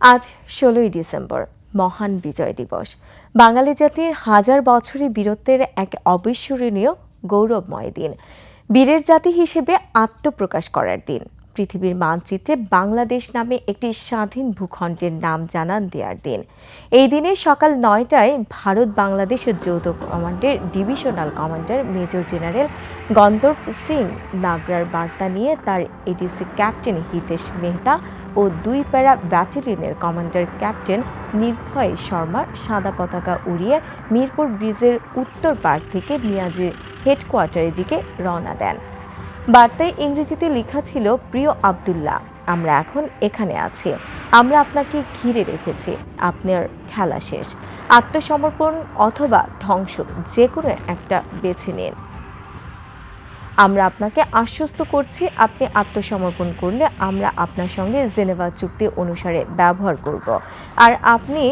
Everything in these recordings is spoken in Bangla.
আজ ষোলোই ডিসেম্বর, মহান বিজয় দিবস। বাঙালি জাতির হাজার বছরের বীরত্বের এক অবিস্মরণীয় গৌরবময় দিন। বীরের জাতি হিসেবে আত্মপ্রকাশ করার দিন। পৃথিবীর মানচিত্রে বাংলাদেশ নামে একটি স্বাধীন ভূখণ্ডের নাম জানান দেওয়ার দিন। এই দিনে সকাল নয়টায় ভারত বাংলাদেশ যৌথ কমান্ডের divisional commander major general Gandharva Singh নাগরার বার্তা নিয়ে তার এডিসি ক্যাপ্টেন হিতেশ মেহতা ও দুই প্যারা ব্যাটালিয়নের কমান্ডার ক্যাপ্টেন নির্ভয় শর্মা সাদা পতাকা উড়িয়ে মিরপুর ব্রিজের উত্তর পার থেকে নিয়াজের হেডকোয়ার্টারের দিকে রওনা দেন। বার্তায় ইংরেজিতে লেখা ছিল, প্রিয় আব্দুল্লাহ, আমরা এখন এখানে আছি। আমরা আপনাকে ঘিরে রেখেছি। আপনার খেলা শেষ। আত্মসমর্পণ অথবা ধ্বংস যে কোনো একটা বেছে নিন। আমরা আপনাকে আশ্বস্ত করছি, আপনি আত্মসমর্পণ করলে আমরা আপনার সঙ্গে জেনেভা চুক্তি অনুসারে ব্যবহার করব। আর আপনি,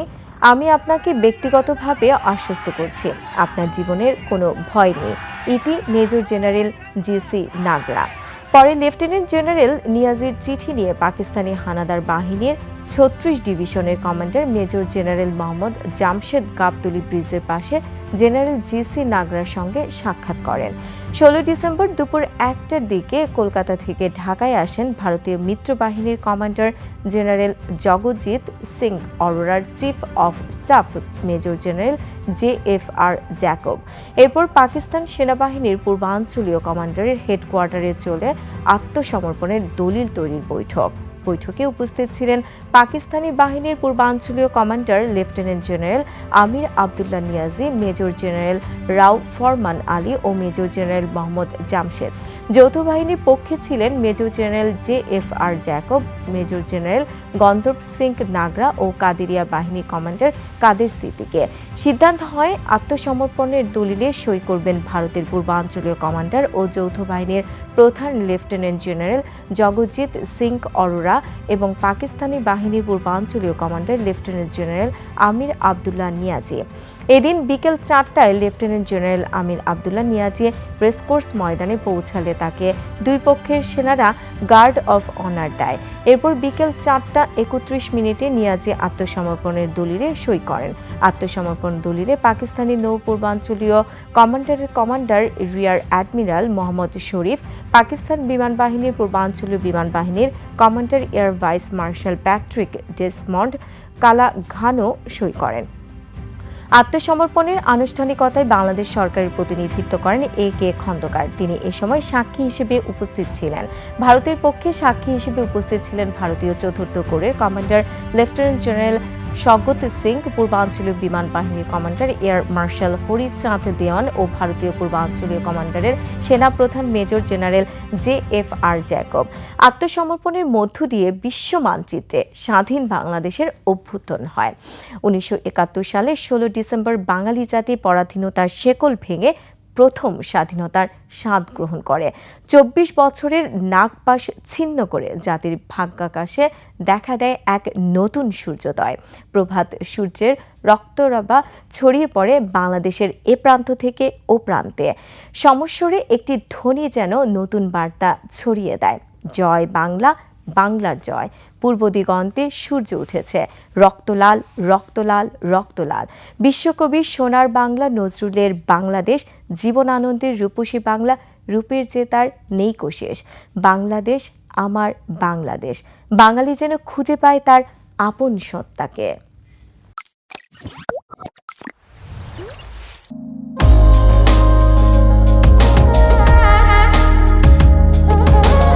আমি আপনাকে ব্যক্তিগতভাবে আশ্বস্ত করছি, আপনার জীবনের কোনো ভয় নেই। ইতি মেজর জেনারেল জিসি নাগরা। পরে লেফটেন্যান্ট জেনারেল নিয়াজির চিঠি নিয়ে পাকিস্তানি হানাদার বাহিনীর ছত্রিশ ডিভিশনের commander major general Mohammad Jamshed Gabtoli ব্রিজের পাশে জেনারেল জিসি নাগরার সঙ্গে সাক্ষাৎ করেন। ষোলো ডিসেম্বর দুপুর একটার দিকে কলকাতা থেকে ঢাকায় আসেন ভারতীয় মিত্র বাহিনীর commander general Jagjit Singh অরোরার chief of staff major general J F R Jacob. এরপর পাকিস্তান সেনাবাহিনীর পূর্বাঞ্চলীয় কমান্ডারের হেডকোয়ার্টারে চলে আত্মসমর্পণের দলিল তৈরির বৈঠক। বৈঠকে উপস্থিত ছিলেন পাকিস্তানি বাহিনীর পূর্বাঞ্চলীয় commander lieutenant general Amir Abdullah Niazi, major general Rao Farman Ali ও মেজর জেনারেল মোহাম্মদ জামশেদ। যৌথ বাহিনীর পক্ষে ছিলেন major general J F R Jacob, major general Gandharva Singh Nagra ও কাদেরিয়া বাহিনী কমান্ডার কাদের সিদ্দিকে। সিদ্ধান্ত হয়, আত্মসমর্পণের দলিলে সই করবেন ভারতের পূর্বাঞ্চলীয় কমান্ডার ও যৌথ বাহিনীর প্রধান লেফটেন্যান্ট জেনারেল জগজিৎ সিং অরোরা এবং পাকিস্তানি বাহিনীর পূর্বাঞ্চলীয় commander lieutenant general Amir Abdullah Niazi. এদিন বিকেল চারটায় lieutenant general Amir Abdullah Niazi Racecourse ময়দানে পৌঁছালে তাকে দুই পক্ষের সেনারা গার্ড অফ অনার দেয়। এরপর বিকেল চারটা একত্রিশ মিনিটে নিয়াজি আত্মসমর্পণের দলিলে সই করেন। আত্মসমর্পণ দলিলে পাকিস্তানি নৌ পূর্বাঞ্চলীয় কমান্ডারের commander rear admiral Mohammad Sharif, Pakistan বিমান বাহিনীর পূর্বাঞ্চলীয় বিমান বাহিনীর commander air vice marshal Patrick Desmond Callaghan সই করেন। আত্মসমর্পণের আনুষ্ঠানিকতায় বাংলাদেশ সরকারের প্রতিনিধিত্ব করেন এ কে খন্দকার। তিনি এ সময় সাক্ষী হিসেবে উপস্থিত ছিলেন। ভারতের পক্ষে সাক্ষী হিসেবে উপস্থিত ছিলেন ভারতীয় চতুর্থ কোরের commander lieutenant general Sagat Singh, পূর্বাঞ্চলীয় বিমান বাহিনীর commander air marshal Harichand Dewan ও ভারতীয় পূর্বাঞ্চলীয় কমান্ডারের সেনাপ্রধান major general J F R Jacob. আত্মসমর্পণের মধ্য দিয়ে বিশ্ব মানচিত্রে স্বাধীন বাংলাদেশের অভ্যুত্থান হয়। উনিশশো একাত্তর সালে ষোলো ডিসেম্বর বাঙালি জাতি পরাধীনতার শেকল ভেঙে প্রথম স্বাধীনতার স্বাদ গ্রহণ করে। চব্বিশ বছরের নাগপাশ ছিন্ন করে জাতির ভাগ্যাকাশে দেখা দেয় এক নতুন সূর্যোদয়। প্রভাত সূর্যের রক্তরবা ছড়িয়ে পড়ে বাংলাদেশের এ প্রান্ত থেকে ও প্রান্তে। সমস্বরে একটি ধ্বনি যেন নতুন বার্তা ছড়িয়ে দেয়। জয় বাংলা বাংলার জয়। পূর্ব দিগন্তে সূর্য উঠেছে। রক্তলাল রক্তলাল রক্তলাল। বিশ্বকবি সোনার বাংলা, নজরুলের বাংলাদেশ, জীবনানন্দের রূপসী বাংলা, রূপের যে তার নেই কোশেষ বাংলাদেশ আমার বাংলাদেশ। বাঙালি যেন খুঁজে পায় তার আপন সত্তাকে।